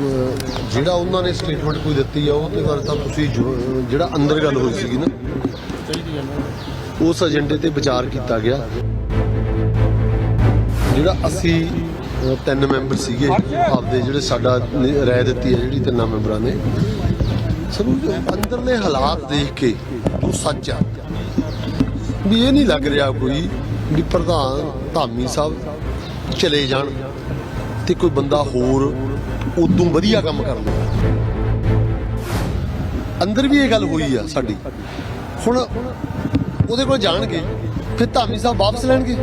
ਜਿਹੜਾ ਉਹਨਾਂ ਨੇ ਸਟੇਟਮੈਂਟ ਕੋਈ ਦਿੱਤੀ ਆ ਉਹਦੇ ਬਾਰੇ ਤਾਂ ਤੁਸੀਂ ਜੋ- ਜਿਹੜਾ ਅੰਦਰ ਗੱਲ ਹੋਈ ਸੀਗੀ ਨਾ ਉਸ ਏਜੰਡੇ ਤੇ ਵਿਚਾਰ ਕੀਤਾ ਗਿਆ। ਜਿਹੜਾ ਅਸੀਂ ਅਹ, ਤਿੰਨ ਮੈਂਬਰ ਸੀਗੇ ਆਪਦੇ ਜਿਹੜੇ ਸਾਡਾ ਨੀ- ਰਾਏ ਦਿੱਤੀ ਹੈ ਜਿਹੜੀ ਤਿੰਨਾਂ ਮੈਂਬਰਾਂ ਨੇ ਸਾਨੂੰ ਅੰਦਰਲੇ ਹਾਲਾਤ ਦੇਖ ਕੇ ਉਹ ਸੱਚ ਆ ਵੀ ਇਹ ਨਹੀਂ ਲੱਗ ਰਿਹਾ ਕੋਈ ਵੀ ਪ੍ਰਧਾਨ ਧਾਮੀ ਸਾਹਿਬ ਚਲੇ ਜਾਣ ਤੇ ਕੋਈ ਬੰਦਾ ਹੋਰ ਉਦੋਂ ਵਧੀਆ ਕੰਮ ਕਰ ਅੰਦਰ ਵੀ ਇਹ ਗੱਲ ਹੋਈ ਆ ਸਾਡੀ। ਹੁਣ ਉਹਦੇ ਕੋਲ ਜਾਣਗੇ, ਫਿਰ ਧਾਮੀ ਸਾਹਿਬ ਵਾਪਸ ਲੈਣਗੇ।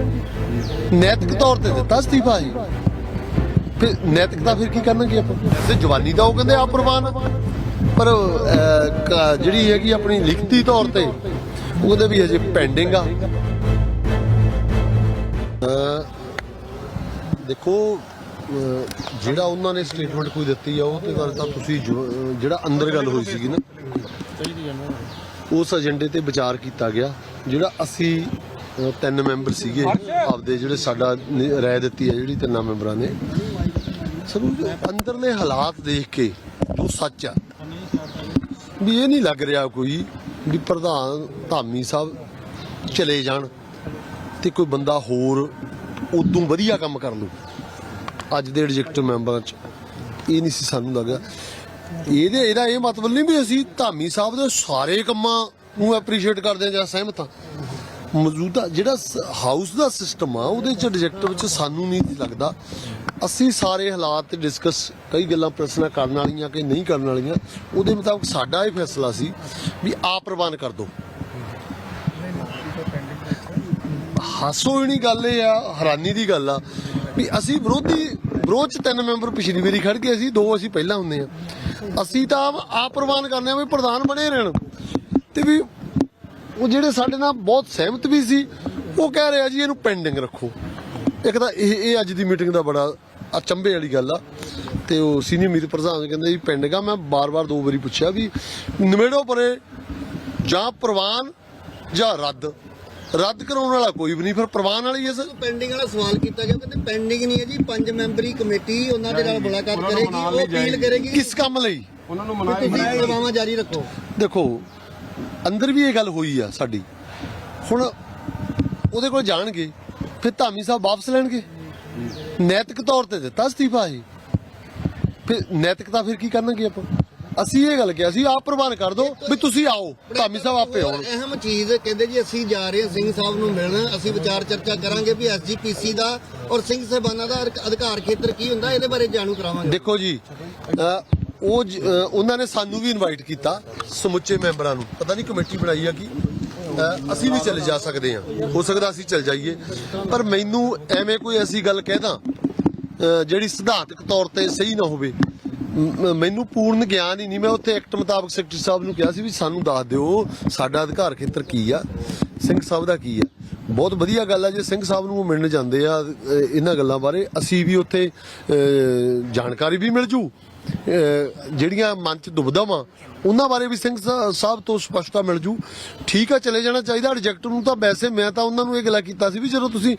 ਨੈਤਿਕ ਤੌਰ ਤੇ ਦਿੱਤਾ ਅਸਤੀਫਾ ਜੀ। ਫਿਰ ਨੈਤਿਕਤਾ ਫਿਰ ਕੀ ਕਰਨਗੇ ਆਪਾਂ? ਤੇ ਜਵਾਨੀ ਦਾ ਉਹ ਕਹਿੰਦੇ ਆ ਪ੍ਰਵਾਨ। ਪਰ ਜਿਹੜੀ ਹੈਗੀ ਆਪਣੀ ਲਿਖਤੀ ਤੌਰ ਤੇ, ਉਹਦੇ ਵੀ ਹਜੇ ਪੈਂਡਿੰਗ ਆ। ਦੇਖੋ ਜਿਹੜਾ ਉਹਨਾਂ ਨੇ ਸਟੇਟਮੈਂਟ ਕੋਈ ਦਿੱਤੀ ਆ, ਉਹ ਤੇ ਗੱਲ ਤਾਂ ਤੁਸੀਂ ਜਿਹੜਾ ਅੰਦਰ ਗੱਲ ਹੋਈ ਸੀਗੀ ਨਾ, ਉਸ ਏਜੰਡੇ ਤੇ ਵਿਚਾਰ ਕੀਤਾ ਗਿਆ, ਜਿਹੜਾ ਅਸੀਂ ਤਿੰਨ ਮੈਂਬਰ ਸੀਗੇ, ਆਪਦੇ ਜਿਹੜੇ ਸਾਡਾ ਨੀ- ਰਾਏ ਦਿੱਤੀ ਹੈ ਜਿਹੜੀ ਤਿੰਨਾਂ ਮੈਂਬਰਾਂ ਨੇ ਸਭ ਅੰਦਰਲੇ ਹਾਲਾਤ ਦੇਖ ਕੇ ਉਹ ਸੱਚ ਆ, ਵੀ ਇਹ ਨਹੀਂ ਲੱਗ ਰਿਹਾ ਕੋਈ ਵੀ ਪ੍ਰਧਾਨ ਧਾਮੀ ਸਾਹਿਬ ਚਲੇ ਜਾਣ ਤੇ ਕੋਈ ਬੰਦਾ ਹੋਰ ਉਦੋਂ ਵਧੀਆ ਕੰਮ ਕਰ ਲੂ ਅੱਜ ਦੇ ਐਗਜ਼ੀਕਟਿਵ ਮੈਂਬਰਾਂ ਚ। ਇਹ ਨਹੀਂ ਸੀ ਸਾਨੂੰ ਲੱਗਾ ਇਹਦੇ, ਇਹਦਾ ਇਹ ਮਤਲਬ ਨਹੀਂ ਵੀ ਅਸੀਂ ਧਾਮੀ ਸਾਹਿਬ ਦੇ ਸਾਰੇ ਕੰਮਾਂ ਨੂੰ ਐਪਰੀਸ਼ੀਏਟ ਕਰਦੇ ਜਾਂ ਸਹਿਮਤ ਹਾਂ। ਮੌਜੂਦਾ ਜਿਹੜਾ ਹਾਊਸ ਦਾ ਸਿਸਟਮ ਆ, ਉਹਦੇ ਚ ਐਗਜ਼ੀਕਟਿਵ ਚ ਸਾਨੂੰ ਨਹੀਂ ਲੱਗਦਾ। ਅਸੀਂ ਸਾਰੇ ਹਾਲਾਤ ਤੇ ਡਿਸਕਸ ਕਈ ਗੱਲਾਂ ਪ੍ਰਸ਼ਨਾਂ ਕਰਨ ਵਾਲੀਆਂ ਕਈ ਨਹੀਂ ਕਰਨ ਵਾਲੀਆਂ, ਉਹਦੇ ਮੁਤਾਬਕ ਸਾਡਾ ਇਹ ਫੈਸਲਾ ਸੀ ਵੀ ਆਪ ਪ੍ਰਵਾਨ ਕਰ ਦੋ। ਹਾਸੋ ਹੀ ਨਹੀਂ ਗੱਲ ਇਹ ਆ, ਹੈਰਾਨੀ ਦੀ ਗੱਲ ਆ। ਵੀ ਅਸੀਂ ਵਿਰੋਧੀ, ਵਿਰੋਧ ਚ ਤਿੰਨ ਮੈਂਬਰ ਪਿਛਲੀ ਵਾਰੀ ਖੜ ਗਏ ਸੀ ਦੋ ਅਸੀਂ ਪਹਿਲਾਂ ਹੁੰਦੇ ਆ ਅਸੀਂ ਤਾਂ ਆਪ ਪ੍ਰਵਾਨ ਕਰਨੇ ਆ ਵੀ ਪ੍ਰਧਾਨ ਬਣੇ ਰਹਿਣ। ਤੇ ਵੀ ਉਹ ਜਿਹੜੇ ਸਾਡੇ ਨਾਲ ਬਹੁਤ ਸਹਿਮਤ ਵੀ ਸੀ, ਉਹ ਕਹਿ ਰਿਹਾ ਜੀ ਇਹਨੂੰ ਪੈਂਡਿੰਗ ਰੱਖੋ। ਇੱਕ ਤਾਂ ਇਹ ਇਹ ਅੱਜ ਦੀ ਮੀਟਿੰਗ ਦਾ ਬੜਾ ਅਚੰਭੇ ਵਾਲੀ ਗੱਲ ਆ। ਤੇ ਉਹ ਸੀਨੀਅਰ ਮੀਤ ਪ੍ਰਧਾਨ ਕਹਿੰਦੇ ਜੀ ਪੈਂਡਿੰਗ ਆ ਮੈਂ ਬਾਰ-ਬਾਰ ਦੋ ਵਾਰੀ ਪੁੱਛਿਆ ਵੀ, ਨਿਮੇੜੋ ਪਰੇ ਜਾਂ ਪ੍ਰਵਾਨ ਜਾਂ ਰੱਦ। ਰੱਦ ਕਰਾਉਣ ਵਾਲਾ ਕੋਈ ਵੀ ਨਹੀਂ ਫਿਰ ਪ੍ਰਵਾਨ ਵਾਲੀ ਇਸ ਪੈਂਡਿੰਗ ਵਾਲਾ ਸਵਾਲ ਕੀਤਾ ਗਿਆ ਕਹਿੰਦੇ ਪੈਂਡਿੰਗ ਨਹੀਂ ਹੈ ਜੀ ਪੰਜ ਮੈਂਬਰੀ ਕਮੇਟੀ ਉਹਨਾਂ ਦੇ ਨਾਲ ਮੁਲਾਕਾਤ ਉਹਨਾਂ ਨੂੰ ਕਰੇਗੀ ਮਨਾਉਣ ਉਹ ਲਈ ਅਪੀਲ ਜਾਏਗੀ। ਕਰੇਗੀ। ਕਿਸ ਕੰਮ ਲਈ? ਉਹਨਾਂ ਨੂੰ ਮਨਾਈ ਤੁਸੀਂ ਸੇਵਾਵਾਂ ਜਾਰੀ ਰੱਖੋ। ਦੇਖੋ ਅੰਦਰ ਵੀ ਇਹ ਗੱਲ ਹੋਈ ਆ ਸਾਡੀ। ਹੁਣ ਉਹਦੇ ਕੋਲ ਜਾਣਗੇ ਫਿਰ ਧਾਮੀ ਸਾਹਿਬ ਵਾਪਸ ਲੈਣਗੇ। ਨੈਤਿਕ ਤੌਰ ਤੇ ਦਿੱਤਾ ਅਸਤੀਫਾ ਜੀ ਫਿਰ ਨੈਤਿਕਤਾ ਫਿਰ ਕੀ ਕਰਨਗੇ ਆਪਾਂ? ਅਸੀਂ ਇਹ ਗੱਲ ਕਿਹਾ ਸੀ ਆਪ ਪ੍ਰਵਾਨ ਕਰ ਦਿਓ ਵੀ ਤੁਸੀਂ ਆਓ ਧਾਮੀ ਸਾਹਿਬ ਆਪੇ ਆਉਣ ਅਹਿਮ ਚੀਜ਼ ਕਹਿੰਦੇ ਜੀ ਅਸੀਂ ਜਾ ਰਹੇ ਹਾਂ ਸਿੰਘ ਸਾਹਿਬ ਨੂੰ ਮਿਲਣ ਅਸੀਂ ਵਿਚਾਰ ਚਰਚਾ ਕਰਾਂਗੇ ਵੀ ਐਸਜੀਪੀਸੀ ਦਾ ਔਰ ਸਿੰਘ ਸਾਹਿਬਾਨਾਂ ਦਾ ਅਧਿਕ- ਅਧਿਕਾਰ ਖੇਤਰ ਕੀ ਹੁੰਦਾ ਇਹਦੇ ਬਾਰੇ ਜਾਣੂ ਕਰਾਵਾਂਗੇ। ਦੇਖੋ ਜੀ ਉਹ ਉਹਨਾਂ ਨੇ ਸਾਨੂੰ ਵੀ ਇਨਵਾਈਟ ਕੀਤਾ ਸਮੁੱਚੇ ਮੈਂਬਰਾਂ ਨੂੰ। ਪਤਾ ਨਹੀਂ ਕਮੇਟੀ ਬਣਾਈ ਆ ਕੀ। ਅਸੀਂ ਵੀ ਚਲੇ ਜਾ ਸਕਦੇ ਹਾਂ। ਹੋ ਸਕਦਾ ਅਸੀਂ ਚਲ ਜਾਈਏ। ਪਰ ਮੈਨੂੰ ਐਵੇਂ ਕੋਈ ਐਸੀ ਗੱਲ ਕਹਿਦਾ ਜਿਹੜੀ ਸਿਧਾਂਤਕ ਤੌਰ ਤੇ ਸਹੀ ਨਾ ਹੋਵੇ। ਮੈਨੂੰ ਪੂਰਨ ਗਿਆਨ ਹੀ ਨਹੀਂ। ਮੈਂ ਉੱਥੇ ਐਕਟ ਮੁਤਾਬਕ ਸੈਕਟਰੀ ਸਾਹਿਬ ਨੂੰ ਕਿਹਾ ਸੀ ਵੀ ਸਾਨੂੰ ਦੱਸ ਦਿਓ ਸਾਡਾ ਅਧਿਕਾਰ ਖੇਤਰ ਕੀ ਆ, ਸਿੰਘ ਸਾਹਿਬ ਦਾ ਕੀ ਆ। ਬਹੁਤ ਵਧੀਆ ਗੱਲ ਆ, ਜੇ ਸਿੰਘ ਸਾਹਿਬ ਨੂੰ ਮਿਲਣ ਜਾਂਦੇ ਆ ਇਹਨਾਂ ਗੱਲਾਂ ਬਾਰੇ ਅਸੀਂ ਵੀ ਉੱਥੇ ਜਾਣਕਾਰੀ ਵੀ ਮਿਲ ਜੂ। ਜਿਹੜੀਆਂ ਮਨ ਚ ਦੁਬਿਧਾਵਾਂ ਉਹਨਾਂ ਬਾਰੇ ਵੀ ਸਿੰਘ ਸਾਹਿਬ ਤੋਂ ਸਪਸ਼ਟਤਾ ਮਿਲ ਜੂ। ਠੀਕ ਆ, ਚਲੇ ਜਾਣਾ ਚਾਹੀਦਾ ਰਿਜੈਕਟ ਨੂੰ ਤਾਂ ਵੈਸੇ ਮੈਂ ਤਾਂ ਉਹਨਾਂ ਨੂੰ ਇਹ ਗੱਲਾਂ ਕੀਤਾ ਸੀ ਵੀ ਜਦੋਂ ਤੁਸੀਂ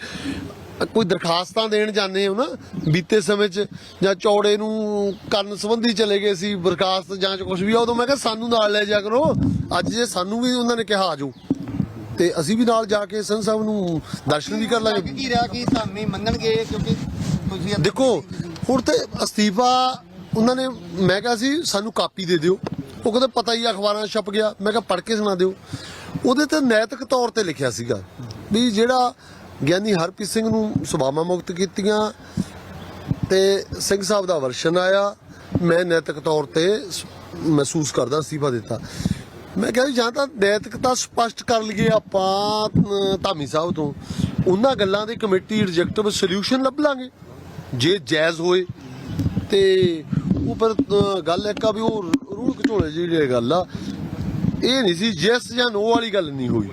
ਕੋਈ ਦਰਖਾਸਤਾਂ ਦੇਣ ਜਾਂਦੇ ਹੋ ਨਾ ਬੀਤੇ ਸਮੇਂ 'ਚ ਜਾਂ ਚੌੜੇ ਨੂੰ ਕਰਨ ਸੰਬੰਧੀ ਚਲੇ ਗਏ ਸੀ ਦਰਖਾਸਤ ਜਾਂ ਕੁਝ ਵੀ ਆ, ਉਦੋਂ ਮੈਂ ਕਿਹਾ ਸਾਨੂੰ ਨਾਲ ਲੈ ਜਾ ਕਰੋ ਅੱਜ ਜੇ ਸਾਨੂੰ ਵੀ ਉਹਨਾਂ ਨੇ ਕਿਹਾ ਆਜੋ ਤੇ ਅਸੀਂ ਵੀ ਨਾਲ ਜਾ ਕੇ ਸਿੰਘ ਸਾਹਿਬ ਨੂੰ ਦਰਸ਼ਨ ਵੀ ਕਰ ਲੱਗ। ਕੀ ਰਿਹਾ ਕਿ ਧਾਮੀ ਮੰਨਣਗੇ ਕਿਉਂਕਿ ਤੁਸੀਂ ਦੇਖੋ ਹੁਣ ਤੇ ਅਸਤੀਫਾ ਉਹਨਾਂ ਨੇ ਮੈਂ ਕਿਹਾ ਸੀ ਸਾਨੂੰ ਕਾਪੀ ਦੇ ਦਿਓ। ਉਹ ਕਹਿੰਦੇ ਪਤਾ ਹੀ ਅਖਬਾਰਾਂ ਛਪ ਗਿਆ। ਮੈਂ ਕਿਹਾ ਪੜ੍ਹ ਕੇ ਸੁਣਾ ਦਿਓ। ਉਹਦੇ ਤੇ ਨੈਤਿਕ ਤੌਰ ਤੇ ਲਿਖਿਆ ਸੀਗਾ ਵੀ ਜਿਹੜਾ ਗਿਆਨੀ ਹਰਪ੍ਰੀਤ ਸਿੰਘ ਨੂੰ ਸਭਾਵਾਂ ਮੁਕਤ ਕੀਤੀਆਂ ਤੇ ਸਿੰਘ ਸਾਹਿਬ ਦਾ ਵਰਸ਼ਨ ਆਇਆ। ਮੈਂ ਨੈਤਿਕ ਤੌਰ ਤੇ ਸ- ਮਹਿਸੂਸ ਕਰਦਾ, ਅਸਤੀਫਾ ਦਿੱਤਾ। ਮੈਂ ਕਿਹਾ ਵੀ ਜਾਂ ਤਾਂ ਨੈਤਿਕਤਾ ਸਪਸ਼ਟ ਕਰ ਲਈਏ ਆਪਾਂ ਧਾਮੀ ਸਾਹਿਬ ਤੋਂ। ਉਹਨਾਂ ਗੱਲਾਂ ਦੀ ਕਮੇਟੀ ਰਿਜੈਕਟਿਵ ਸੋਲੂਸ਼ਨ ਲੱਭ ਲਾਂਗੇ ਜੇ ਜਾਇਜ਼ ਹੋਏ ਤੇ ਉਹ ਪਰ ਗੱਲ ਇੱਕ ਆ ਵੀ ਉਹ ਰੂਹ ਘਚੋਲੇ ਜਿਹੜੀ ਗੱਲ ਆ। ਇਹ ਨਹੀਂ ਸੀ ਯੈਸ ਜਾਂ ਨੋ ਵਾਲੀ ਗੱਲ ਨਹੀਂ ਹੋਈ।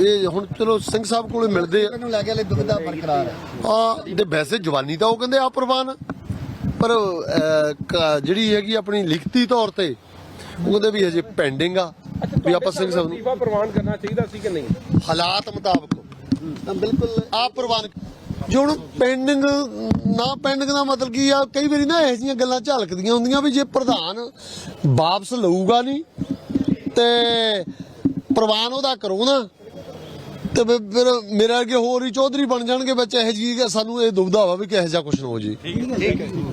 ਇਹ ਹੁਣ ਚਲੋ ਸਿੰਘ ਸਾਹਿਬ ਕੋਲੇ ਮਿਲਦੇ ਆ। ਨੂੰ ਲੈ ਕੇ ਲੈ ਦੁਬਿਧਾ ਬਰਕਰਾਰ ਹੈ। ਆ ਤੇ ਵੈਸੇ ਜਵਾਨੀ ਤਾਂ ਉਹ ਕਹਿੰਦੇ ਆ ਪ੍ਰਵਾਨ ਪਰ ਅਹ, ਕ- ਜਿਹੜੀ ਹੈਗੀ ਆਪਣੀ ਲਿਖਤੀ ਤੌਰ ਤੇ ਉਹਦੇ ਵੀ ਹਜੇ ਪੈਂਡਿੰਗ ਆ ਵੀ ਆਪਾਂ ਸਿੰਘ ਸਾਹਿਬ ਨੂੰ ਅਸਤੀਫਾ ਪ੍ਰਵਾਨ ਕਰਨਾ ਚਾਹੀਦਾ ਸੀ ਕਿ ਨਹੀਂ? ਹਾਲਾਤ ਮੁਤਾਬਕ। ਤਾਂ ਬਿਲਕੁਲ ਆ ਪ੍ਰਵਾਨ ਜੋ ਹੁਣ ਪੈਂਡਿੰਗ ਨਾ ਪੈਂਡਿੰਗ ਦਾ ਮਤਲਬ ਕੀ ਆ ਕਈ ਵਾਰੀ ਨਾ ਇਹੋ ਜਿਹੀਆਂ ਗੱਲਾਂ ਝਲਕਦੀਆਂ ਹੁੰਦੀਆਂ ਵੀ ਜੇ ਪ੍ਰਧਾਨ ਵਾਪਸ ਲਊਗਾ ਨਹੀਂ ਤੇ ਪ੍ਰਵਾਨ ਉਹਦਾ ਕਰੋ ਨਾ। ਤੇ ਫਿਰ ਫਿਰ ਮੇਰੇ ਅੱਗੇ ਹੋਰ ਹੀ ਚੌਧਰੀ ਬਣ ਜਾਣਗੇ ਵਿੱਚ ਇਹੋ ਜਿਹੀ ਸਾਨੂੰ ਇਹ ਦੁਬਦਾ ਵਾ ਵੀ ਕਿਹੋ ਜਿਹਾ ਕੁਛ ਨਾ ਹੋ ਜੀ।